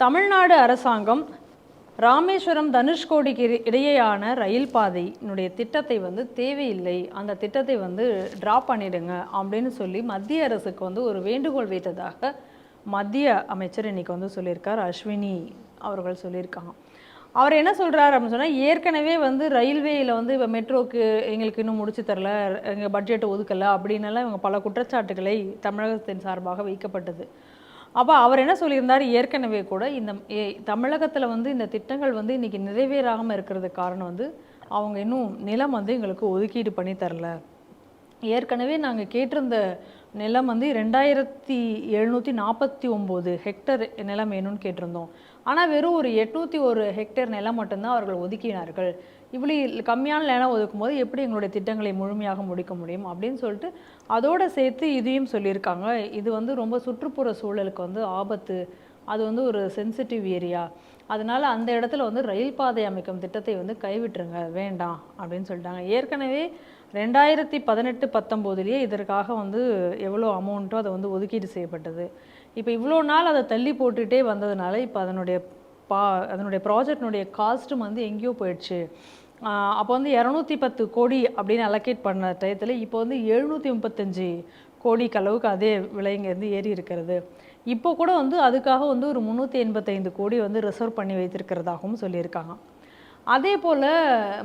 தமிழ்நாடு அரசாங்கம் ராமேஸ்வரம் தனுஷ்கோடிக்கு இடையேயான ரயில் பாதையினுடைய திட்டத்தை வந்து தேவையில்லை. அந்த திட்டத்தை வந்து ட்ராப் பண்ணிடுங்க அப்படின்னு சொல்லி மத்திய அரசுக்கு வந்து ஒரு வேண்டுகோள் வைத்ததாக மத்திய அமைச்சர் இன்னைக்கு வந்து சொல்லியிருக்கார். அஸ்வினி அவர்கள் சொல்லியிருக்காங்க. அவர் என்ன சொல்கிறார் அப்படின்னு சொன்னால் ஏற்கனவே வந்து ரயில்வேயில் வந்து இப்போ மெட்ரோக்கு எங்களுக்கு இன்னும் முடிச்சு தரல எங்கள் பட்ஜெட்டை ஒதுக்கலை அப்படின்னெல்லாம் இவங்க பல குற்றச்சாட்டுகளை தமிழகத்தின் சார்பாக வைக்கப்பட்டது. அப்போ அவர் என்ன சொல்லியிருந்தார்? ஏற்கனவே கூட இந்த தமிழகத்தில் வந்து இந்த திட்டங்கள் வந்து இன்னைக்கு நிறைவேறாமல் இருக்கிறதுக்கு காரணம் வந்து அவங்க இன்னும் நிலம் வந்து எங்களுக்கு ஒதுக்கீடு பண்ணி தரல. ஏற்கனவே நாங்கள் கேட்டிருந்த நிலம் வந்து ரெண்டாயிரத்தி எழுநூற்றி நாற்பத்தி ஒம்பது ஹெக்டர் நிலம் வேணும்னு கேட்டிருந்தோம். ஆனால் வெறும் ஒரு எட்நூற்றி ஒரு ஹெக்டேர் நிலம் மட்டும்தான் அவர்கள் ஒதுக்கினார்கள். இப்படி கம்மியான நிலம் ஒதுக்கும் போது எப்படி எங்களுடைய திட்டங்களை முழுமையாக முடிக்க முடியும் அப்படின்னு சொல்லிட்டு அதோடு சேர்த்து இதையும் சொல்லியிருக்காங்க. இது வந்து ரொம்ப சுற்றுப்புற சூழலுக்கு வந்து ஆபத்து. அது வந்து ஒரு சென்சிட்டிவ் ஏரியா அதனால் அந்த இடத்துல வந்து ரயில் பாதை அமைக்கும் திட்டத்தை வந்து கைவிட்டுருங்க. வேண்டாம் அப்படின்னு சொல்லிட்டாங்க. ஏற்கனவே ரெண்டாயிரத்தி பதினெட்டு பத்தொம்போதுலேயே இதற்காக வந்து எவ்வளோ அமௌண்ட்டோ அதை வந்து ஒதுக்கீடு செய்யப்பட்டது. இப்போ இவ்வளோ நாள் அதை தள்ளி போட்டுகிட்டே வந்ததுனால இப்போ அதனுடைய பா அதனுடைய ப்ராஜெக்டினுடைய காஸ்ட்டும் வந்து எங்கேயோ போயிடுச்சு. அப்போ வந்து இரநூத்தி பத்து கோடி அப்படின்னு அலோகேட் பண்ண டயத்தில் இப்போ வந்து எழுநூற்றி முப்பத்தஞ்சு கோடிக்கு அளவுக்கு அதே விலைங்க வந்து ஏறி இருக்கிறது. இப்போ கூட வந்து அதுக்காக வந்து ஒரு முந்நூற்றி எண்பத்தைந்து கோடி வந்து ரிசர்வ் பண்ணி வைத்திருக்கிறதாகவும் சொல்லியிருக்காங்க. அதே போல்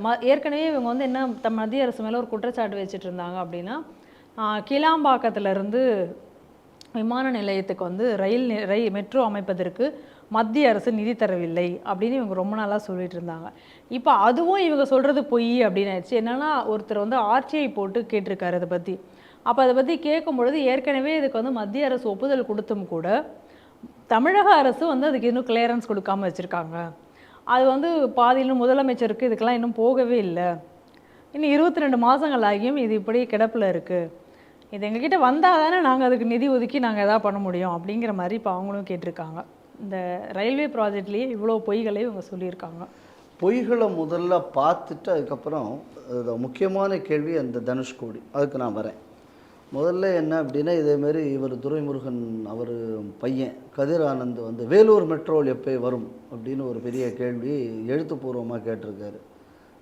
ம ஏற்கனவே இவங்க வந்து என்ன தம் மத்திய அரசு மேலே ஒரு குற்றச்சாட்டு வச்சுட்டு இருந்தாங்க அப்படின்னா கிளாம்பாக்கத்துலேருந்து விமான நிலையத்துக்கு வந்து ரயில் ரயில் மெட்ரோ அமைப்பதற்கு மத்திய அரசு நிதி தரவில்லை அப்படின்னு இவங்க ரொம்ப நாளாக சொல்லிட்டு இருந்தாங்க. இப்போ அதுவும் இவங்க சொல்கிறது பொய் அப்படின்னு ஆயிடுச்சு என்னன்னா ஒருத்தர் வந்து ஆர்டிஐ போட்டு கேட்டிருக்காரு அதை பற்றி அப்போ அதை பற்றி கேட்கும் பொழுது ஏற்கனவே இதுக்கு வந்து மத்திய அரசு ஒப்புதல் கொடுத்தும் கூட தமிழக அரசு வந்து அதுக்கு இன்னும் கிளியரன்ஸ் கொடுக்காம வச்சுருக்காங்க. அது வந்து பாதியிலும் முதலமைச்சருக்கு இதுக்கெல்லாம் இன்னும் போகவே இல்லை. இன்னும் இருபத்தி ரெண்டு மாதங்கள் ஆகியும் இது இப்படி கிடப்பில் இருக்குது இது எங்ககிட்ட வந்தால் தானே நாங்கள் அதுக்கு நிதி ஒதுக்கி நாங்கள் எதாவது பண்ண முடியும் அப்படிங்கிற மாதிரி இப்போ அவங்களும் கேட்டிருக்காங்க. இந்த ரயில்வே ப்ராஜெக்ட்லேயே இவ்வளோ பொய்களை இவங்க சொல்லியிருக்காங்க. பொய்களை முதல்ல பார்த்துட்டு அதுக்கப்புறம் முக்கியமான கேள்வி அந்த தனுஷ்கோடி அதுக்கு நான் வரேன். முதல்ல என்ன அப்படின்னா இதேமாரி இவர் துரைமுருகன் அவர் பையன் கதிர் ஆனந்த் வந்து வேலூர் மெட்ரோல் எப்போ வரும் அப்படின்னு ஒரு பெரிய கேள்வி எழுத்துப்பூர்வமாக கேட்டிருக்காரு.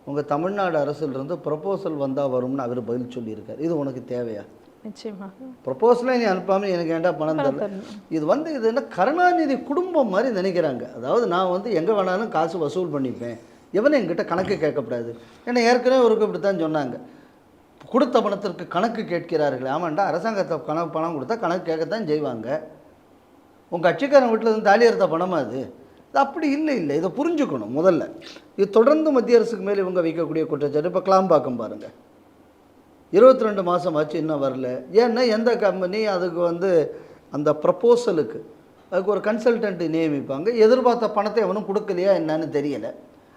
உங்கள் தமிழ்நாடு அரசிலிருந்து ப்ரப்போசல் வந்தால் வரும்னு அவர் பதில் சொல்லியிருக்கார். இது உனக்கு தேவையா? நிச்சயமாக ப்ரொப்போசலே நீ அனுப்பாமல் எனக்கு ஏன்டா பணம் தரல இது வந்து இது என்ன கருணாநிதி குடும்பம் மாதிரி நினைக்கிறாங்க. அதாவது நான் வந்து எங்கே வேணாலும் காசு வசூல் பண்ணிப்பேன். எவனும் என்கிட்ட கணக்கு கேட்கக்கூடாது ஏன்னா ஏற்கனவே ஒரு இப்படி தான் சொன்னாங்க. கொடுத்த பணத்திற்கு கணக்கு கேட்கிறார்கள். ஆமாண்டா அரசாங்கத்தை கணக்கு பணம் கொடுத்தா கணக்கு கேட்கத்தான் செய்வாங்க. உங்கள் கட்சிக்காரன் வீட்டில் இருந்து தாலி அறுத்த பணமா அது? இது அப்படி இல்லை இல்லை. இதை புரிஞ்சுக்கணும் முதல்ல. இது தொடர்ந்து மத்திய அரசுக்கு மேலே இவங்க வைக்கக்கூடிய குற்றச்சாட்டு. இப்போ கிளாம்பாக்கம் பாருங்கள் இருபத்தி ரெண்டு மாதம் ஆச்சு இன்னும் வரல. ஏன்னா எந்த கம்பெனி அதுக்கு வந்து அந்த ப்ரப்போசலுக்கு அதுக்கு ஒரு கன்சல்டன்ட் நியமிப்பாங்க. எதிர்பார்த்த பணத்தை எவனும் கொடுக்கலையா என்னன்னு தெரியலை.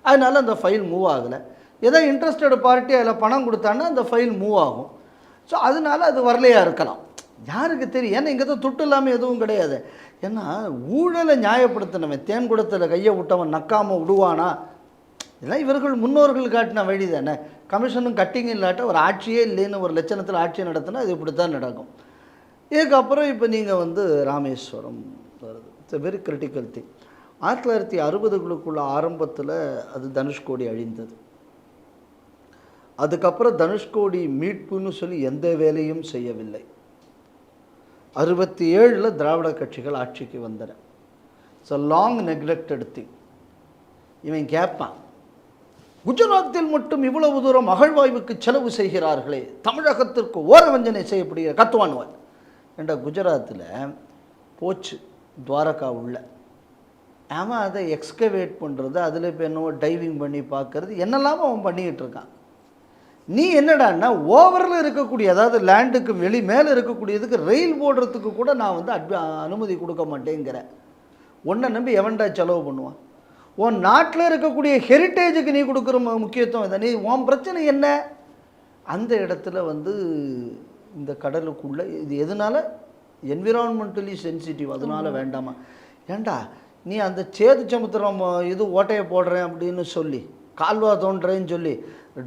அதனால அந்த ஃபைல் மூவ் ஆகலை. ஏதோ இன்ட்ரெஸ்டட் பார்ட்டி அதில் பணம் கொடுத்தான்னா அந்த ஃபைல் மூவ் ஆகும். ஸோ அதனால அது வரலையா இருக்கலாம். யாருக்கு தெரியும்? ஏன்னா இங்கே தான் துட்டு இல்லாமல் எதுவும் கிடையாது. ஏன்னா ஊழலை நியாயப்படுத்தினவன் தேன் குடத்தில் கையை விட்டவன் நக்காமல் விடுவானா? இதெல்லாம் இவர்கள் முன்னோர்கள் காட்டின வழி தானே. கமிஷனும் கட்டிங் இல்லாட்ட ஒரு ஆட்சியே இல்லைன்னு ஒரு லட்சணத்தில் ஆட்சியை நடத்தினா அது இப்படி தான் நடக்கும். இதுக்கப்புறம் இப்போ நீங்கள் வந்து ராமேஸ்வரம் வருது. இட்ஸ் வெரி கிரிட்டிக்கல் திங் ஆயிரத்தி தொள்ளாயிரத்தி அறுபதுகளுக்குள்ள ஆரம்பத்தில் அது தனுஷ்கோடி அழிந்தது. அதுக்கப்புறம் தனுஷ்கோடி மீட்புன்னு சொல்லி எந்த வேலையும் செய்யவில்லை. அறுபத்தி ஏழில் திராவிட கட்சிகள் ஆட்சிக்கு வந்தன. It's a long neglected thing இவன் கேட்பான் குஜராத்தில் மட்டும் இவ்வளவு தூரம் அகழ்வாய்வுக்கு செலவு செய்கிறார்களே தமிழகத்திற்கு ஓரவஞ்சனை செய்யப்படுகிற கத்துவானுவன் என்ற குஜராத்தில் போச்சு துவாரகா உள்ள. அவன் அதை எக்ஸ்கவேட் பண்ணுறது அதில் இப்போ என்னவோ டைவிங் பண்ணி பார்க்கறது என்னெல்லாமோ அவன் பண்ணிக்கிட்டு இருக்கான். நீ என்னடான்னா ஓவரில் இருக்கக்கூடிய அதாவது லேண்டுக்கு வெளி மேலே இருக்கக்கூடியதுக்கு ரயில் போடுறதுக்கு கூட நான் வந்து அட்வ அனுமதி கொடுக்க மாட்டேங்கிறேன் ஒன்றை நம்பி எவன்டா செலவு பண்ணுவான்? உன் நாட்டில் இருக்கக்கூடிய ஹெரிட்டேஜுக்கு நீ கொடுக்குற முக்கியத்துவம் இதை. நீ உன் பிரச்சனை என்ன? அந்த இடத்துல வந்து இந்த கடலுக்குள்ளே இது எதனால? என்விரான்மெண்டலி சென்சிட்டிவ் அதனால வேண்டாமா? ஏண்டா நீ அந்த சேது சமுத்திரம் இது ஓட்டையை போடுறேன் அப்படின்னு சொல்லி கால்வா தோன்றேன்னு சொல்லி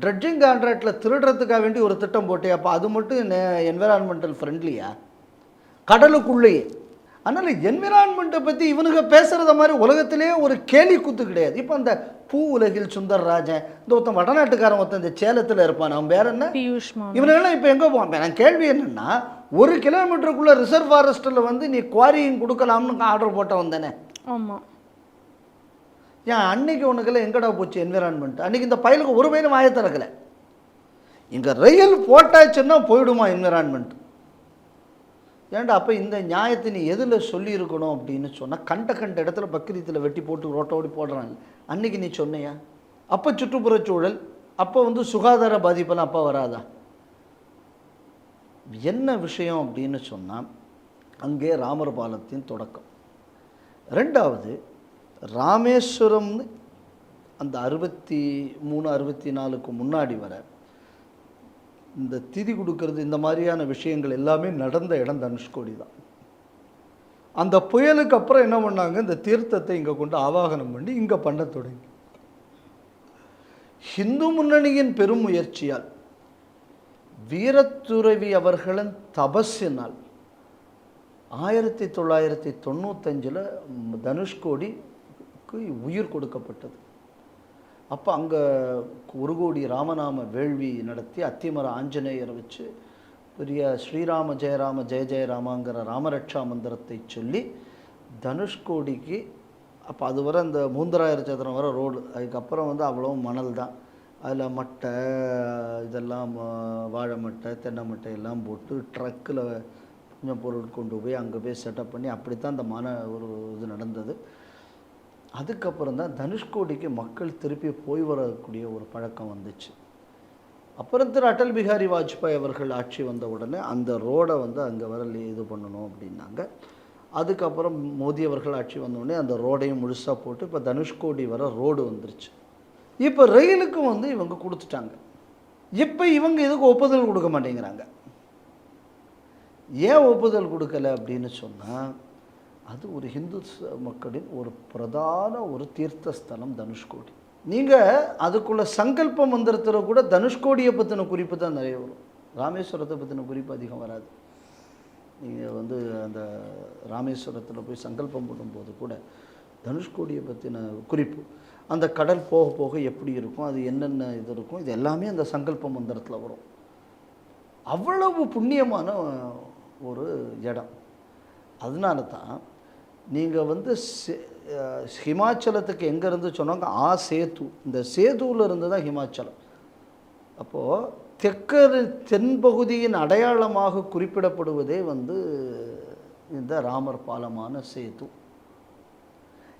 ட்ரெட்ஜிங் கான்ட்ராக்டில் திருடுறதுக்காக வேண்டி ஒரு திட்டம் போட்டே அப்போ அது மட்டும் என்விரான்மெண்டல் ஃப்ரெண்ட்லியா கடலுக்குள்ளேயே. அதனால் என்விரான்மெண்ட்டை பற்றி இவனுங்க பேசுகிறத மாதிரி உலகத்திலே ஒரு கேலி கூத்து கிடையாது. இப்போ அந்த பூ உலகில் சுந்தரராஜன் இந்த ஒருத்தன் வடநாட்டுக்காரன் ஒருத்தன் இந்த சேலத்தில் இருப்பான். அவன் பேர் என்ன? இவனுங்கெல்லாம் இப்போ எங்கே போவான்? நான் கேள்வி என்னென்னா ஒரு கிலோமீட்டருக்குள்ளே ரிசர்வ் ஃபாரஸ்ட்டில் வந்து நீ குவாரியும் கொடுக்கலாம்னு ஆர்டர் போட்டவன் தானே? ஆமா. ஏன் அன்னைக்கு உனக்கெல்லாம் எங்கடா போச்சு என்விரான்மெண்ட் அன்னைக்கு இந்த பயலுக்கு ஒரு பயிலும் வாயை திறக்கல. இங்கே ரயில் போட்டாச்சுன்னா போயிடுமா என்விரான்மெண்ட் ஏன்டா அப்போ இந்த நியாயத்தை நீ எதில் சொல்லியிருக்கணும் அப்படின்னு சொன்னால் கண்ட கண்ட இடத்துல பக்ரீத்தில் வெட்டி போட்டு ரோட்டோடி போடுறாங்க. அன்றைக்கி நீ சொன்னையா? அப்போ சுற்றுப்புறச் சூழல் அப்போ வந்து சுகாதார பாதிப்பெல்லாம் அப்போ வராதா? என்ன விஷயம் அப்படின்னு சொன்னால் அங்கே ராமர் பாலத்தின் தொடக்கம். ரெண்டாவது ராமேஸ்வரம்னு அந்த அறுபத்தி மூணு அறுபத்தி நாலுக்கு முன்னாடி வர இந்த திதி கொடுக்கறது இந்த மாதிரியான விஷயங்கள் எல்லாமே நடந்த இடம் தனுஷ்கோடி தான். அந்த புயலுக்கு அப்புறம் என்ன பண்ணாங்க? இந்த தீர்த்தத்தை இங்கே கொண்டு ஆவாகனம் பண்ணி இங்கே பண்ண தொடங்கி. ஹிந்து முன்னணியின் பெரும் முயற்சியால் வீரத்துறவி அவர்களின் தபஸினால் ஆயிரத்தி தொள்ளாயிரத்தி தொண்ணூத்தஞ்சில் தனுஷ்கோடிக்கு உயிர் கொடுக்கப்பட்டது. அப்போ அங்கே ஒரு கோடி ராமநாம வேள்வி நடத்தி அத்திமர ஆஞ்சநேயரை வச்சு பெரிய ஸ்ரீராம ஜெயராம ஜெய ஜெயராமாங்கிற ராமரட்சா மந்திரத்தை சொல்லி தனுஷ்கோடிக்கு அப்போ அது வர அந்த மூந்தராயிர சதுரம் வர ரோடு. அதுக்கப்புறம் வந்து அவ்வளோ மணல் தான். அதில் மட்டை இதெல்லாம் வாழை மட்டை தென்னை மட்டை எல்லாம் போட்டு ட்ரக்கில் கொஞ்சம் பொருள் கொண்டு போய் அங்கே போய் செட்டப் பண்ணி அப்படித்தான் அந்த மன ஒரு இது நடந்தது. அதுக்கப்புறம் தான் தனுஷ்கோடிக்கு மக்கள் திருப்பி போய் வரக்கூடிய ஒரு பழக்கம் வந்துச்சு. அப்புறம் திரு அடல் பிகாரி வாஜ்பாய் அவர்கள் ஆட்சி வந்த உடனே அந்த ரோடை வந்து அங்கே வர இது பண்ணணும் அப்படின்னாங்க. அதுக்கப்புறம் மோடி அவர்கள் ஆட்சி வந்த உடனே அந்த ரோடையும் முழுசாக போட்டு இப்போ தனுஷ்கோடி வர ரோடு வந்துருச்சு. இப்போ ரயிலுக்கும் வந்து இவங்க கொடுத்துட்டாங்க. இப்போ இவங்க இதுக்கு ஒப்புதல் கொடுக்க மாட்டேங்கிறாங்க. ஏன் ஒப்புதல் கொடுக்கல அப்படின்னு சொன்னால் அது ஒரு ஹிந்து மக்களின் ஒரு பிரதான ஒரு தீர்த்தஸ்தலம் தனுஷ்கோடி. நீங்கள் அதுக்குள்ள சங்கல்ப மந்திரத்தில் கூட தனுஷ்கோடியை பற்றின குறிப்பு தான் நிறைய வரும். ராமேஸ்வரத்தை பற்றின குறிப்பு அதிகம் வராது. நீங்கள் வந்து அந்த ராமேஸ்வரத்தில் போய் சங்கல்பம் பண்ணும்போது கூட தனுஷ்கோடியை பற்றின குறிப்பு அந்த கடல் போக போக எப்படி இருக்கும் அது என்னென்ன இது இருக்கும் இது எல்லாமே அந்த சங்கல்ப மந்திரத்தில் வரும். அவ்வளவு புண்ணியமான ஒரு இடம். அதனால தான் நீங்கள் வந்து சே- ஹிமாச்சலத்துக்கு எங்கேருந்து சொன்னாங்க? ஆ சேது. இந்த சேதுவில் இருந்து தான் ஹிமாச்சலம். அப்போது தெற்கரு தென்பகுதியின் அடையாளமாக குறிப்பிடப்படுவதே வந்து இந்த ராமர் பாலமான சேது.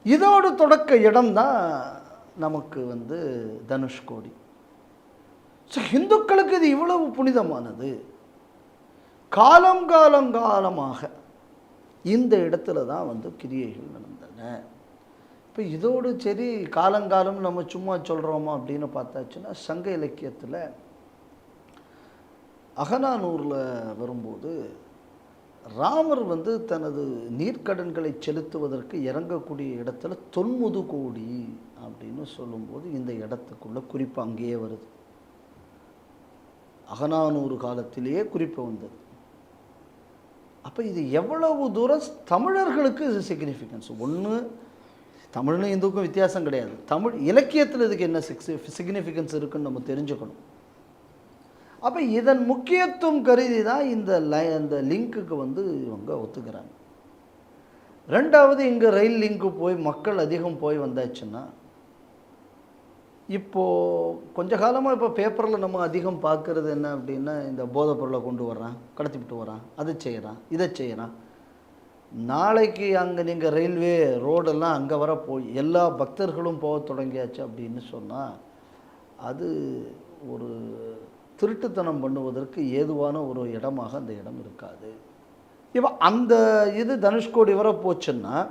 இதோட தொடக்க இடம்தான் நமக்கு வந்து தனுஷ்கோடி ஸோ இந்துக்களுக்கு இது இவ்வளவு புனிதமானது. காலம் காலம் காலமாக இந்த இடத்துல தான் வந்து கிரியைகள் நடந்தன. இப்போ இதோடு சரி காலங்காலம் நம்ம சும்மா சொல்கிறோமா அப்படின்னு பார்த்தாச்சுன்னா சங்க இலக்கியத்தில் அகனானூரில் வரும்போது ராமர் வந்து தனது நீர்க்கடன்களை செலுத்துவதற்கு இறங்கக்கூடிய இடத்துல தொன்முது கோடி அப்படின்னு சொல்லும்போது இந்த இடத்துக்குள்ள குறிப்பு அங்கேயே வருது. அகநானூறு காலத்திலேயே குறிப்பு வந்தது. அப்போ இது எவ்வளவு தூரம் தமிழர்களுக்கு இது சிக்னிஃபிகன்ஸ் ஒன்று தமிழ்னு இந்துக்கும் வித்தியாசம் கிடையாது. தமிழ் இலக்கியத்தில் இதுக்கு என்ன சிக்ஸ் சிக்னிஃபிகன்ஸ் இருக்குன்னு நம்ம தெரிஞ்சுக்கணும். அப்போ இதன் முக்கியத்துவம் கருதி தான் இந்த லை அந்த லிங்க்குக்கு வந்து இவங்க ஒத்துக்கிறாங்க. ரெண்டாவது இங்கே ரயில் லிங்க்கு போய் மக்கள் அதிகம் போய் வந்தாச்சுன்னா இப்போது கொஞ்ச காலமாக இப்போ பேப்பரில் நம்ம அதிகம் பார்க்குறது என்ன அப்படின்னா இந்த போதைப் பொருளை கொண்டு வர்றான் கடத்திவிட்டு வரான் அதை செய்கிறான் இதை செய்கிறான் நாளைக்கு அங்கே நீங்கள் ரயில்வே ரோடெல்லாம் அங்கே வர போய் எல்லா பக்தர்களும் போக தொடங்கியாச்சு அப்படின்னு சொன்னால் அது ஒரு திருட்டுத்தனம் பண்ணுவதற்கு ஏதுவான ஒரு இடமாக அந்த இடம் இருக்காது. இப்போ அந்த இது தனுஷ்கோடி வர போச்சுன்னா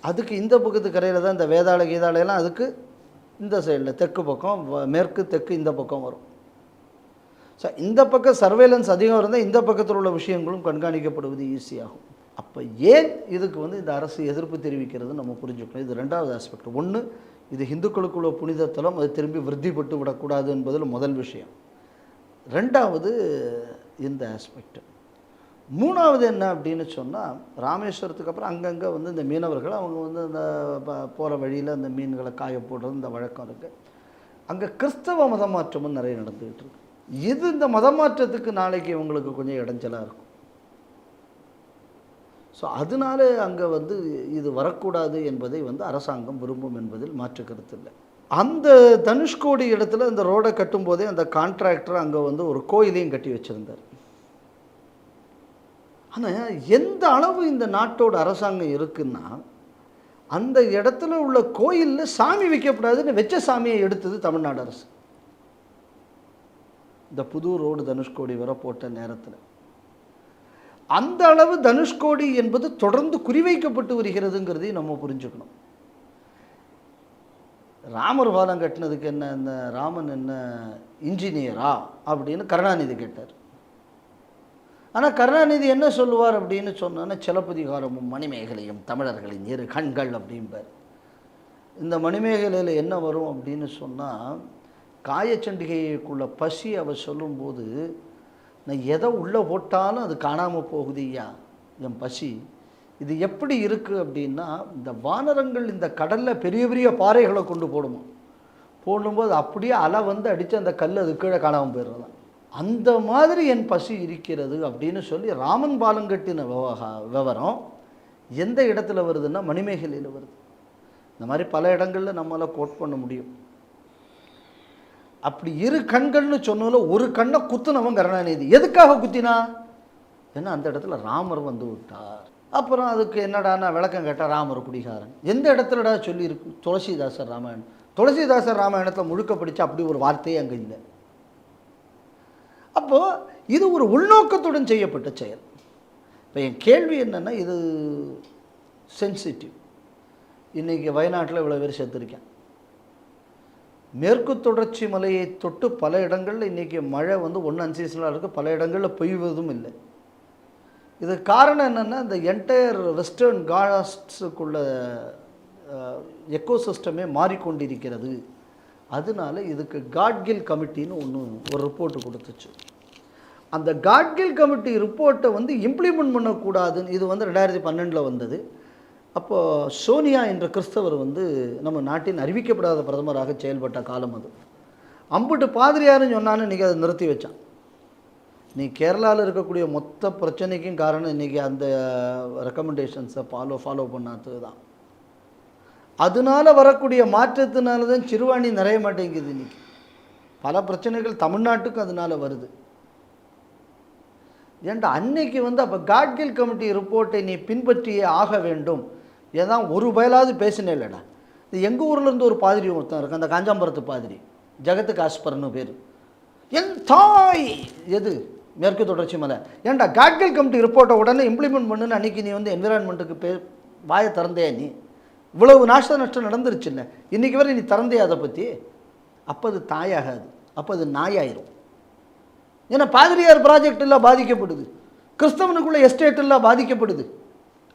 அதுக்கு இந்த பக்கத்து கரையில் தான் இந்த வேதாள கீதாளையெல்லாம் அதுக்கு இந்த சைடில் தெற்கு பக்கம் வ- மேற்கு தெற்கு இந்த பக்கம் வரும். ஸோ இந்த பக்கம் சர்வேலன்ஸ் அதிகம் இருந்தால் இந்த பக்கத்தில் உள்ள விஷயங்களும் கண்காணிக்கப்படுவது ஈஸியாகும் அப்போ ஏன் இதுக்கு வந்து இந்த அரசு எதிர்ப்பு தெரிவிக்கிறது நம்ம புரிஞ்சுக்கணும். இது ரெண்டாவது ஆஸ்பெக்ட் ஒன்று இது இந்துக்களுக்குள்ள புனித தலம் அது திரும்பி விருத்திப்பட்டு விடக்கூடாது என்பதில் முதல் விஷயம். ரெண்டாவது இந்த ஆஸ்பெக்ட் மூணாவது என்ன அப்படின்னு சொன்னால் ராமேஸ்வரத்துக்கு அப்புறம் அங்கங்கே வந்து இந்த மீனவர்கள் அவங்க வந்து இந்த போகிற வழியில் அந்த மீன்களை காய போடுறது இந்த வழக்கம் இருக்குது அங்கே கிறிஸ்தவ மதமாற்றமும் நிறைய நடந்துக்கிட்டு இருக்கு. இது இந்த மதமாற்றத்துக்கு நாளைக்கு இவங்களுக்கு கொஞ்சம் இடைஞ்சலாக இருக்கும்? ஸோ அதனால அங்கே வந்து இது வரக்கூடாது என்பதை வந்து அரசாங்கம் விரும்பும் என்பதில் மாற்று கருத்து இல்லை. அந்த தனுஷ்கோடி இடத்துல இந்த ரோடை கட்டும்போதே அந்த கான்ட்ராக்டர் அங்கே வந்து ஒரு கோயிலையும் கட்டி வச்சுருந்தார். ஆனால் எந்த அளவு இந்த நாட்டோட அரசாங்கம் இருக்குன்னா அந்த இடத்துல உள்ள கோயிலில் சாமி வைக்கக்கூடாதுன்னு வெச்ச சாமியை எடுத்தது தமிழ்நாடு அரசு. இந்த புது ரோடு தனுஷ்கோடி வர போட்ட நேரத்தில். அந்த அளவு தனுஷ்கோடி என்பது தொடர்ந்து குறிவைக்கப்பட்டு வருகிறதுங்கிறதையும் நம்ம புரிஞ்சுக்கணும். ராமர் பாலம் கட்டினதுக்கு என்ன இந்த ராமன் என்ன இன்ஜினியரா? அப்படின்னு கருணாநிதி கேட்டார். ஆனால் கருணாநிதி என்ன சொல்லுவார் அப்படின்னு சொன்னோன்னா சிலப்பதிகாரமும் மணிமேகலையும் தமிழர்களின் இரு கண்கள் அப்படிம்பார். இந்த மணிமேகலையில் என்ன வரும் அப்படின்னு சொன்னால் காயச்சண்டிகைக்குள்ள பசி அவர் சொல்லும்போது நான் எதை உள்ளே போட்டாலும் அது காணாமல் போகுது ஐயா என் பசி. இது எப்படி இருக்குது அப்படின்னா இந்த வானரங்கள் இந்த கடலில் பெரிய பெரிய பாறைகளை கொண்டு போடுமா. போடும்போது அப்படியே அலை வந்து அடித்து அந்த கல் அது கீழே காணாமல் போயிடுறதான் அந்த மாதிரி என் பசி இருக்கிறது அப்படின்னு சொல்லி ராமன் பாலங்கட்டின விவகா விவரம் எந்த இடத்துல வருதுன்னா மணிமேகலையில் வருது. இந்த மாதிரி பல இடங்களில் நம்மளால் கோட் பண்ண முடியும். அப்படி இரு கண்கள்னு சொன்னதில் ஒரு கண்ணை குத்துனவன் கருணாநிதி. எதுக்காக குத்தினா? ஏன்னா அந்த இடத்துல ராமர் வந்து விட்டார். அப்புறம் அதுக்கு என்னடானா விளக்கம் கேட்டால் ராமர் குடிகாரன். எந்த இடத்துலடா சொல்லியிருக்கு? துளசிதாசர் ராமாயணம். துளசிதாசர் ராமாயணத்தை முழுக்க படித்தா அப்படி ஒரு வார்த்தையே அங்கே இல்லை. அப்போது இது ஒரு உள்நோக்கத்துடன் செய்யப்பட்ட செயல். இப்போ என் கேள்வி என்னென்னா இது சென்சிட்டிவ் இன்றைக்கி வயநாட்டில் இவ்வளோ பேர் செத்துருக்கேன். மேற்கு தொடர்ச்சி மலையை தொட்டு பல இடங்களில் இன்றைக்கி மழை வந்து ஒன்று சீசனாக இருக்குது பல இடங்களில் பெய்வதும் இல்லை. இது காரணம் என்னென்னா இந்த என்டையர் வெஸ்டர்ன் காஸ்ட்ஸுக்குள்ள எக்கோசிஸ்டமே மாறிக்கொண்டிருக்கிறது. அதனால இதுக்கு காட்கில் கமிட்டின்னு ஒன்று ஒரு ரிப்போர்ட்டு கொடுத்துச்சு. அந்த காட்கில் கமிட்டி ரிப்போர்ட்டை வந்து இம்ப்ளிமெண்ட் பண்ணக்கூடாதுன்னு இது வந்து ரெண்டாயிரத்தி பன்னெண்டில் வந்தது. அப்போது சோனியா என்ற கிறிஸ்தவர் வந்து நம்ம நாட்டின் அறிவிக்கப்படாத பிரதமராக செயல்பட்ட காலம் அது. அம்புட்டு பாதிரியாருன்னு சொன்னான்னு இன்றைக்கி அதை நிறுத்தி வச்சான். நீ கேரளாவில் இருக்கக்கூடிய மொத்த பிரச்சனைக்கும் காரணம் இன்றைக்கி அந்த ரெக்கமெண்டேஷன்ஸை ஃபாலோ ஃபாலோ பண்ணாதது தான் அதனால வரக்கூடிய மாற்றத்தினால தான் சிறுவாணி நிறைய மாட்டேங்குது இன்னைக்கு. பல பிரச்சனைகள் தமிழ்நாட்டுக்கும் அதனால வருது. ஏன்டா அன்னைக்கு வந்து அப்போ காட்கில் கமிட்டி ரிப்போர்ட்டை நீ பின்பற்றியே ஆக வேண்டும். ஏதான் ஒரு பயலாவது பேசினே இல்லைடா. இது எங்கள் ஊர்லேருந்து ஒரு பாதிரி ஒருத்தன் இருக்கு அந்த காஞ்சாம்பரத்து பாதிரி. ஜெகத்து காஸ்பர்னு பேர். என் தாய்! எது? மேற்கு தொடர்ச்சி மலை. ஏன்டா காட்கில் கமிட்டி ரிப்போர்ட்டை உடனே இம்ப்ளிமெண்ட் பண்ணுன்னு அன்னைக்கு நீ வந்து என்விரான்மெண்ட்டுக்கு பே வாயை திறந்தே நீ. இவ்வளவு நாச நஷ்டம் நடந்துருச்சு இல்லை இன்றைக்கி வரை நீ திறந்தே அதை பற்றி அப்போ அது தாயாகாது. அப்போ அது நாயாயிரும். ஏன்னா பாதிரியார் ப்ராஜெக்ட் எல்லாம் பாதிக்கப்படுது. கிறிஸ்தவனுக்குள்ள எஸ்டேட் எல்லாம் பாதிக்கப்படுது.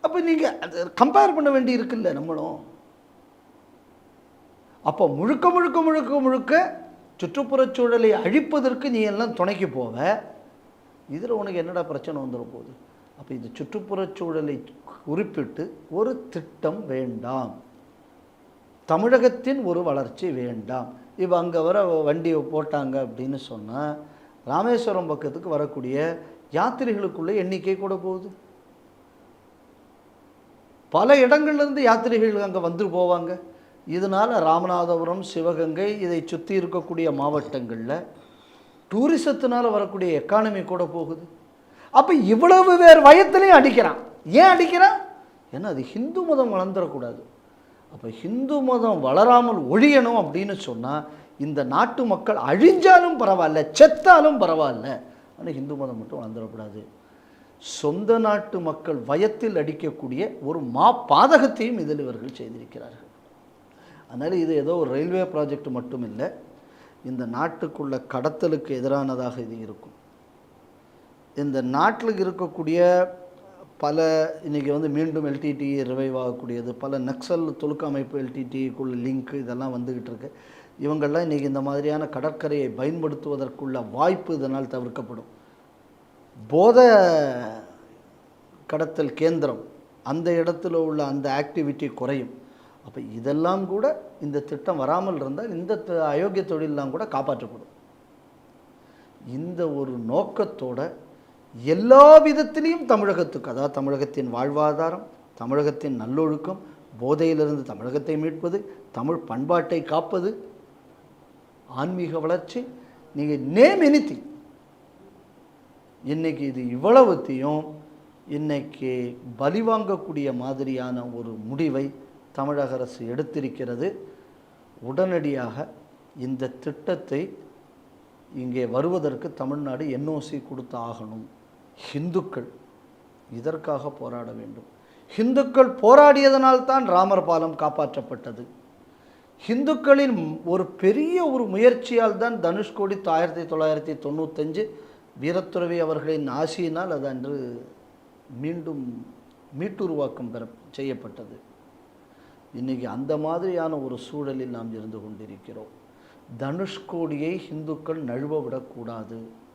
அப்போ நீங்கள் அது கம்பேர் பண்ண வேண்டி இருக்குல்ல நம்மளும். அப்போ முழுக்க முழுக்க முழுக்க முழுக்க சுற்றுப்புறச் சூழலை அழிப்பதற்கு நீ எல்லாம் துணைக்கு போவ. இதில் உனக்கு என்னடா பிரச்சனை வந்துடும் போகுது? அப்போ இந்த சுற்றுப்புறச் சூழலை குறிப்பிட்டு ஒரு திட்டம் வேண்டாம். தமிழகத்தின் ஒரு வளர்ச்சி வேண்டாம். இப்போ அங்கே வர வண்டியை போட்டாங்க அப்படின்னு சொன்னால் ராமேஸ்வரம் பக்கத்துக்கு வரக்கூடிய யாத்திரைகளுக்குள்ளே எண்ணிக்கை கூட போகுது. பல இடங்கள்லேருந்து யாத்திரைகள் அங்கே வந்து போவாங்க. இதனால் ராமநாதபுரம் சிவகங்கை இதை சுற்றி இருக்கக்கூடிய மாவட்டங்களில் டூரிசத்தினால் வரக்கூடிய எக்கானமி கூட போகுது. அப்போ இவ்வளவு வேறு வயத்துலேயும் அடிக்கிறான். ஏன் அடிக்கிறான்? ஏன்னா அது ஹிந்து மதம் வளர்ந்துடக்கூடாது அப்போ ஹிந்து மதம் வளராமல் ஒழியணும் அப்படின்னு சொன்னால் இந்த நாட்டு மக்கள் அழிஞ்சாலும் பரவாயில்ல செத்தாலும் பரவாயில்ல. ஆனால் ஹிந்து மதம் மட்டும் வளர்ந்துடக்கூடாது சொந்த நாட்டு மக்கள் வயத்தில் அடிக்கக்கூடிய ஒரு மா பாதகத்தையும் இதில் இவர்கள் செய்திருக்கிறார்கள். அதனால் இது ஏதோ ஒரு ரயில்வே ப்ராஜெக்ட் மட்டும் இல்லை இந்த நாட்டுக்குள்ள கடத்தலுக்கு எதிரானதாக இது இருக்கும். இந்த நாட்டில் இருக்கக்கூடிய பல இன்றைக்கி வந்து மீண்டும் எல்டிடி ரிவைவ் ஆகக்கூடியது. பல நக்சல் தொழுக்க அமைப்பு எல்டிடிக்குள்ள லிங்க் இதெல்லாம் வந்துக்கிட்டு இருக்கு. இவங்கள்லாம் இன்றைக்கி இந்த மாதிரியான கடற்கரையை பயன்படுத்துவதற்குள்ள வாய்ப்பு இதனால் தவிர்க்கப்படும். போத கடத்தல் கேந்திரம் அந்த இடத்துல உள்ள அந்த ஆக்டிவிட்டி குறையும். அப்போ இதெல்லாம் கூட இந்த திட்டம் வராமல் இருந்தால் இந்த த- அயோக்கிய தொழிலெலாம் கூட காப்பாற்றப்படும். இந்த ஒரு நோக்கத்தோட எல்லா விதத்திலையும் தமிழகத்துக்கு அதாவது தமிழகத்தின் வாழ்வாதாரம் தமிழகத்தின் நல்லொழுக்கம் போதையிலிருந்து தமிழகத்தை மீட்பது தமிழ் பண்பாட்டை காப்பது ஆன்மீக வளர்ச்சி நீங்கள் நேம் எனிதிங் இன்றைக்கி இது இவ்வளவுத்தையும் இன்றைக்கி பலி வாங்கக்கூடிய மாதிரியான ஒரு முடிவை தமிழக அரசு எடுத்திருக்கிறது. உடனடியாக இந்த திட்டத்தை இங்கே வருவதற்கு தமிழ்நாடு என்ஓசி கொடுத்து ஆகணும். ஹிந்துக்கள் இதற்காக போராட வேண்டும். ஹிந்துக்கள் போராடியதனால்தான் ராமர் பாலம் காப்பாற்றப்பட்டது. ஹிந்துக்களின் ஒரு பெரிய ஒரு முயற்சியால் தான் தனுஷ்கோடி ஆயிரத்தி தொள்ளாயிரத்தி தொண்ணூத்தஞ்சு வீரத்துறவி அவர்களின் ஆசியினால் அது அன்று மீண்டும் மீட்டுருவாக்கம் பெற செய்யப்பட்டது. இன்றைக்கி அந்த மாதிரியான ஒரு சூழலில் நாம் இருந்து கொண்டிருக்கிறோம். தனுஷ்கோடியை ஹிந்துக்கள் நழுவ விடக்கூடாது.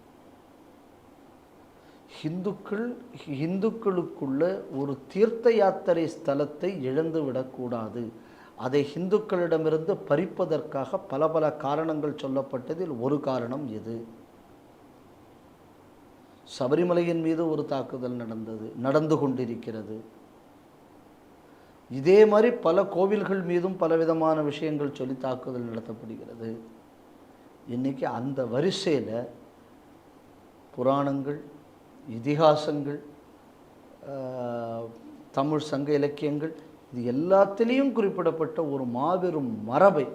ஹிந்துக்கள் ஹிந்துக்களுக்குள்ள ஒரு தீர்த்த யாத்திரை ஸ்தலத்தை இழந்து விடக்கூடாது. அதை ஹிந்துக்களிடமிருந்து பறிப்பதற்காக பல பல காரணங்கள் சொல்லப்பட்டதில் ஒரு காரணம் இது. சபரிமலையின் மீது ஒரு தாக்குதல் நடந்தது நடந்து கொண்டிருக்கிறது. இதே மாதிரி பல கோவில்கள் மீதும் பலவிதமான விஷயங்கள் சொல்லி தாக்குதல் நடத்தப்படுகிறது. இன்னைக்கு அந்த வரிசையில் புராணங்கள் இதிகாசங்கள் தமிழ் சங்க இலக்கியங்கள் இது எல்லாத்திலையும் குறிப்பிடப்பட்ட ஒரு மாபெரும் மரபை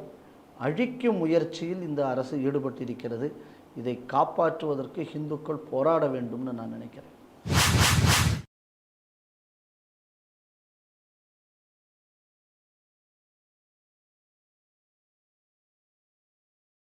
அழிக்கும் முயற்சியில் இந்த அரசு ஈடுபட்டிருக்கிறது. இதை காப்பாற்றுவதற்கு இந்துக்கள் போராட வேண்டும்னு நான் நினைக்கிறேன்.